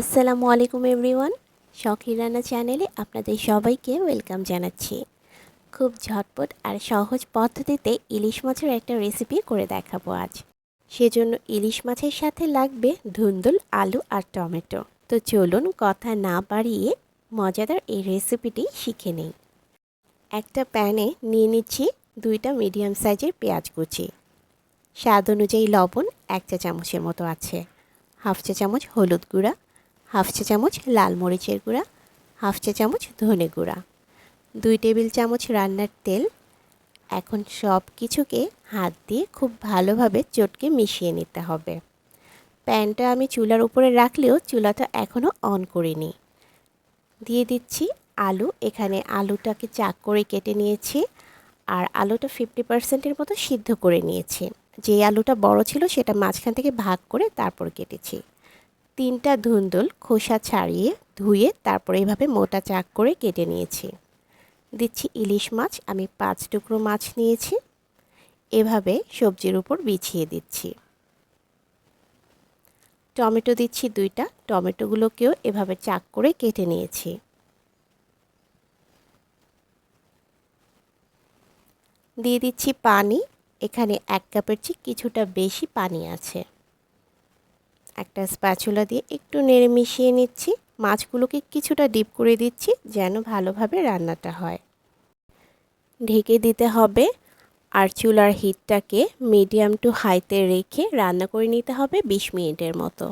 আসসালামু আলাইকুম এভরিওয়ান, শখের রান্না চ্যানেলে আপনাদের সবাইকে ওয়েলকাম জানাচ্ছি। খুব ঝটপট আর সহজ পদ্ধতিতে ইলিশ মাছের একটা রেসিপি করে দেখাবো আজ। সেজন্য ইলিশ মাছের সাথে লাগবে ধুন্দুল, আলু আর টমেটো। তো চলুন কথা না বাড়িয়ে মজাদার এই রেসিপিটি শিখে নিই। একটা প্যানে নিয়ে নিচ্ছি দুইটা মিডিয়াম সাইজের পেঁয়াজ কুচি। স্বাদ অনুযায়ী লবণ এক চা চামচের মতো আছে। হাফ চা চামচ হলুদ গুঁড়া হাফ চা চামচ লাল মরিচের গুঁড়া, হাফ চা চামচ ধনে গুঁড়া, দুই টেবিল চামচ রান্নার তেল। এখন সব কিছুকে হাত দিয়ে খুব ভালোভাবে চটকে মিশিয়ে নিতে হবে। প্যানটা আমি চুলার উপরে রাখলেও চুলাটা এখনও অন করিনি। দিয়ে দিচ্ছি আলু। এখানে আলুটাকে চাক করে কেটে নিয়েছি আর আলুটা ফিফটি পার্সেন্টের মতো সিদ্ধ করে নিয়েছি। যে আলুটা বড় ছিল সেটা মাঝখান থেকে ভাগ করে তারপর কেটেছি। তিনটা ধুন্দুল খোসা ছাড়িয়ে ধুয়ে তারপরে এইভাবে মোটা চাক করে কেটে নিয়েছি। দিচ্ছি ইলিশ মাছ, আমি পাঁচ টুকরো মাছ নিয়েছি। এভাবে সবজির উপর বিছিয়ে দিচ্ছি। টমেটো দিচ্ছি দুইটা, টমেটোগুলোকেও এভাবে চাক করে কেটে নিয়েছি। দিয়ে দিচ্ছি পানি, এখানে এক কাপের চেয়ে কিছুটা বেশি পানি আছে। একটা স্প্যাচুলা দিয়ে একটু নেড়ে মিশিয়ে নিচ্ছি। মাছগুলোকে কিছুটা ডিপ করে দিচ্ছি যেন ভালোভাবে রান্নাটা হয়। ঢেকে দিতে হবে। আর চুলার হিটটাকে মিডিয়াম টু হাইতে রেখে রান্না করে নিতে হবে বিশ মিনিটের মতো।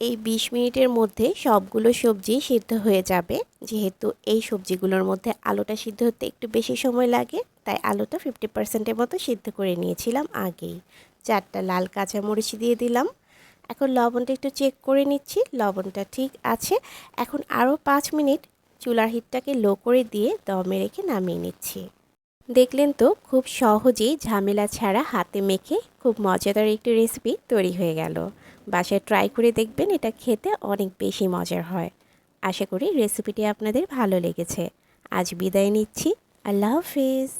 এই বিশ মিনিটের মধ্যে সবগুলো সবজি সিদ্ধ হয়ে যাবে। যেহেতু এই সবজিগুলোর মধ্যে আলুটা সিদ্ধ হতে একটু বেশি সময় লাগে, তাই আলুটা ফিফটি পার্সেন্টের মতো সিদ্ধ করে নিয়েছিলাম আগেই। চারটা লাল কাঁচামরিচ দিয়ে দিলাম। এখন লবণটা একটু চেক করে নিচ্ছি, লবণটা ঠিক আছে। এখন আরও পাঁচ মিনিট চুলার হিটটাকে লো করে দিয়ে দমে রেখে নামিয়ে নিচ্ছি। দেখলেন তো, খুব সহজেই ঝামেলা ছাড়া হাতে মেখে খুব মজাদার একটি রেসিপি তৈরি হয়ে গেল। বাসায় ট্রাই করে দেখবেন, এটা খেতে অনেক বেশি মজার হয়। আশা করি রেসিপিটি আপনাদের ভালো লেগেছে। আজ বিদায় নিচ্ছি। আল্লাহ হাফিজ।